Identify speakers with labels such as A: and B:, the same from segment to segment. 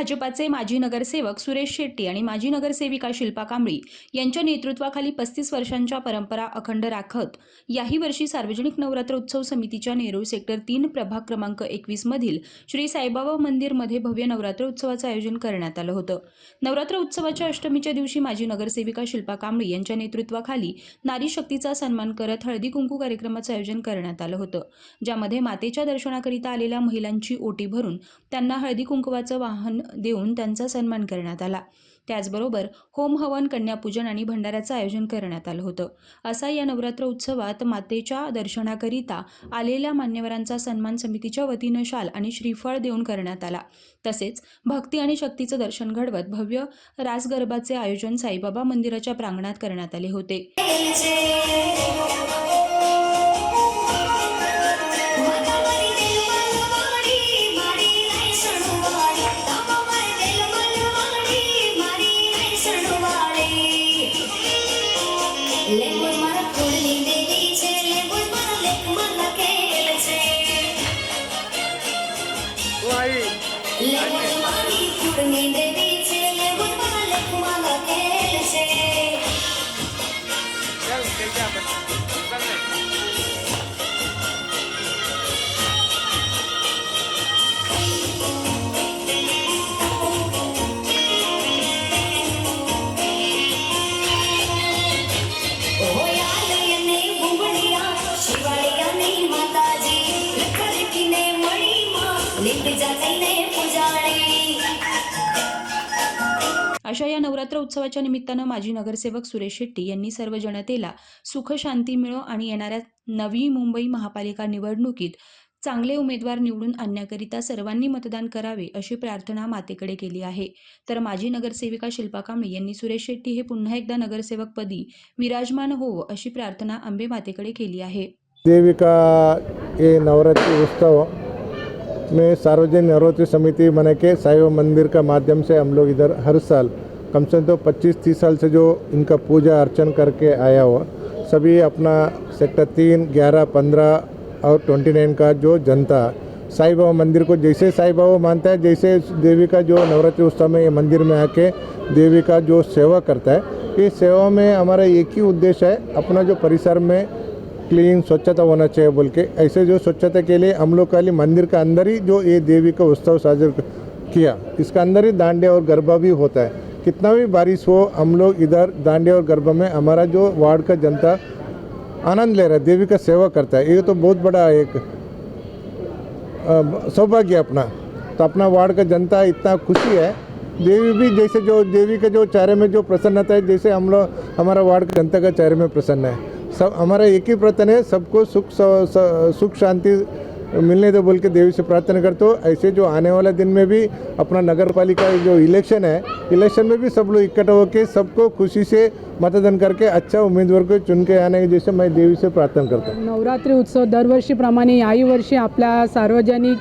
A: भाजपाचे माजी नगरसेवक सुरेश शेट्टी आणि माजी नगरसेविका शिल्पा कांबळी यांच्या नेतृत्वाखाली पस्तीस वर्षांच्या परंपरा अखंड राखत याही वर्षी सार्वजनिक नवरात्र उत्सव समितीच्या नेरूळ सेक्टर तीन प्रभाग क्रमांक एकवीस मधील श्री साईबाबा मंदिरमध्ये भव्य नवरात्र उत्सवाचं आयोजन करण्यात आलं होतं. नवरात्र उत्सवाच्या अष्टमीच्या दिवशी माजी नगरसेविका शिल्पा कांबळी यांच्या नेतृत्वाखाली नारी शक्तीचा सन्मान करत हळदी कुंकू कार्यक्रमाचं आयोजन करण्यात आलं होतं ज्यामध्ये मातेच्या दर्शनाकरिता आलेल्या महिलांची ओटी भरून त्यांना हळदी कुंकवाचं वाहन देऊन त्यांचा सन्मान करण्यात आला. त्याचबरोबर होम हवन कन्यापूजन आणि भंडाऱ्याचं आयोजन करण्यात आलं होतं. असा या नवरात्र उत्सवात मातेच्या दर्शनाकरिता आलेल्या मान्यवरांचा सन्मान समितीच्या वतीनं शाल आणि श्रीफळ देऊन करण्यात आला. तसेच भक्ती आणि शक्तीचं दर्शन घडवत भव्य रासगरबाचे आयोजन साईबाबा मंदिराच्या प्रांगणात करण्यात आले होते.
B: ലക്ഷ്മണി കുടുങ്ങിന്റെ
A: अशा या नवरात्र उत्सवाच्या निमित्तानं माजी नगरसेवक सुरेश शेट्टी यांनी सर्व जनतेला सुख शांती मिळो आणि येणाऱ्या नवी मुंबई महापालिका निवडणुकीत चांगले उमेदवार निवडून आणण्याकरिता सर्वांनी मतदान करावे अशी प्रार्थना मातेकडे केली आहे. तर माजी नगरसेविका शिल्पा कांबळे यांनी सुरेश शेट्टी हे पुन्हा एकदा नगरसेवकपदी विराजमान होवो अशी प्रार्थना आंबे मातेकडे केली आहे.
C: देविका हे नवरात्री उत्सव में सार्वजनिक नवरात्रि समिति बना के साई मंदिर का माध्यम से हम लोग इधर हर साल, कम से कम तो पच्चीस तीस साल से जो इनका पूजा अर्चन करके आया हुआ, सभी अपना सेक्टर तीन, ग्यारह, पंद्रह और ट्वेंटी नाइन का जो जनता, साई बाबा मंदिर को जैसे साई बाबा मानता है, जैसे देवी का जो नवरात्रि उत्सव में ये मंदिर में आके देवी का जो सेवा करता है इस सेवा में हमारा एक ही उद्देश्य है, अपना जो परिसर में क्लीन, स्वच्छता होना चाहिए बोल के ऐसे जो स्वच्छता के लिए हम लोग खाली मंदिर के अंदर ही जो ये देवी का उत्सव साजर किया, इसका अंदर ही दांडिया और गरबा भी होता है। कितना भी बारिश हो, हम लोग इधर दांडिया और गरबा में हमारा जो वार्ड का जनता आनंद ले रहा है, देवी का सेवा करता है। ये तो बहुत बड़ा एक सौभाग्य अपना। तो अपना वार्ड का जनता इतना खुशी है। देवी भी जैसे जो, देवी के जो चेहरे में जो प्रसन्नता है, जैसे हम लोग, हमारा वार्ड का जनता का चेहरे में प्रसन्न है। सब हमारा एक ही प्रार्थना है सबको सुख स- स- सुख शांति मिलने दो बोल के देवी से प्रार्थना करते हो। ऐसे जो आने वाले दिन में भी अपना नगर पालिका जो इलेक्शन है इलेक्शन में भी सब लोग इकट्ठा होकर सबको खुशी से मतदान करके अच्छा उम्मीदवार को चुन के आने की जैसे मैं देवी से प्रार्थना करता हूँ।
D: नवरात्री उत्सव दरवर्षीप्रमाणे याही वर्षी आपल्या सार्वजनिक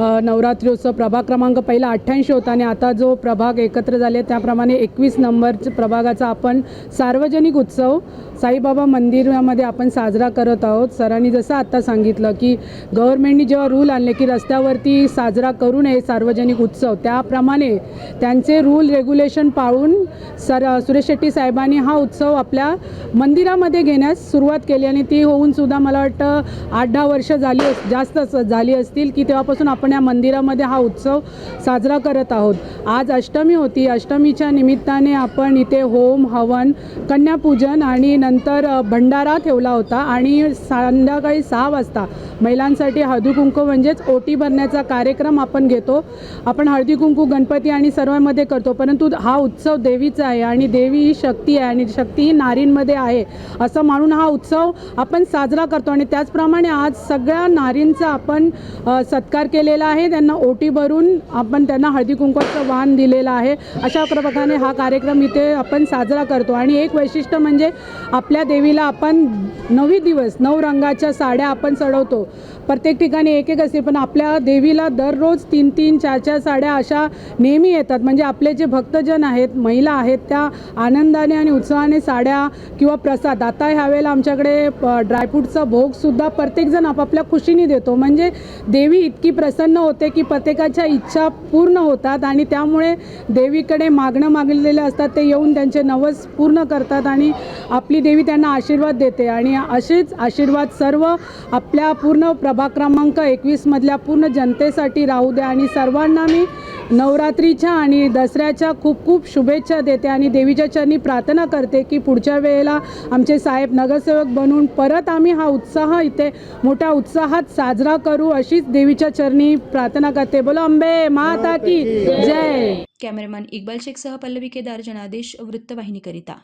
D: नवरात्री उत्सव प्रभाग क्रमांक पहिला अठ्ठ्याऐंशी होता आणि आता जो प्रभाग एकत्र झाले त्याप्रमाणे एकवीस नंबर प्रभागाचा आपण सार्वजनिक उत्सव साईबाबा मंदिरामध्ये आपण साजरा करत आहोत. सरांनी जसं आत्ता सांगितलं की गव्हर्मेंटनी जेव्हा रूल आणले की रस्त्यावरती साजरा करू नये सार्वजनिक उत्सव त्याप्रमाणे त्यांचे रूल रेग्युलेशन पाळून सर सुरेश शेट्टी साहेबांनी हा उत्सव आपल्या मंदिरामध्ये घेण्यास सुरुवात केली आणि ती होऊन सुद्धा मला वाटतं आठ दहा वर्ष झाली अस- जास्त झाली असतील की तेव्हापासून आपण आपण या मंदिरामध्ये हा उत्सव साजरा करत आहोत. आज अष्टमी होती. अष्टमीच्या निमित्ताने आपण इथे होम हवन कन्यापूजन आणि नंतर भंडारा ठेवला होता आणि संध्याकाळी सहा वाजता महिलांसाठी हळदी कुंकू म्हणजेच ओटी भरण्याचा कार्यक्रम आपण घेतो. आपण हळदी कुंकू गणपती आणि सर्वांमध्ये करतो परंतु हा उत्सव देवीचा आहे आणि देवी ही शक्ती आहे आणि शक्ती ही नारींमध्ये आहे असं म्हणून हा उत्सव आपण साजरा करतो. आणि त्याचप्रमाणे आज सगळ्या नारींचा आपण सत्कार केलेला आहे. त्यांना ओटी भरून आपण त्यांना हळदी कुंकवाचं वाण दिलेलं आहे. अशा प्रकारे हा कार्यक्रम इथे आपण साजरा करतो. आणि एक वैशिष्ट्य म्हणजे आपल्या देवीला आपण नवी दिवस नऊ रंगाच्या साड्या आपण चढवतो. प्रत्येक ठिकाणी एक एक असते पण आपल्या देवीला दररोज तीन तीन चार चार साड्या अशा नेहमी येतात. म्हणजे आपले जे भक्तजन आहेत महिला आहेत त्या आनंदाने आणि उत्साहाने साड्या किंवा प्रसाद. आता ह्यावेळेला आमच्याकडे ड्रायफ्रूटचा भोगसुद्धा प्रत्येकजण आपापल्या खुशीने देतो. म्हणजे देवी इतकी प्रसन्न होते की प्रत्येकाच्या इच्छा पूर्ण होतात आणि त्यामुळे देवीकडे मागणं मागलेले असतात. ते येऊन त्यांचे नवस पूर्ण करतात आणि आपली देवी त्यांना आशीर्वाद देते आणि असेच आशीर्वाद सर्व आपल्या पूर्ण प्रभाग क्रमांक एकवीसमधल्या पूर्ण जनतेसाठी राहू द्या आणि सर्वांना मी नवरात्रीच्या आणि दसऱ्याच्या खूप खूप शुभेच्छा देते आणि देवीच्या चरणी प्रार्थना करते की पुढच्या वेळेला आमचे साहेब नगरसेवक बनून परत आम्ही हा उत्साह इथे मोठ्या उत्साहात साजरा करू अशीच देवीच्या चरणी प्रार्थना करते. बोलो अंबे माता की जय.
A: कॅमेरामॅन इक्बाल शेखसह पल्लवी केदार जनादेश वृत्तवाहिनीकरिता.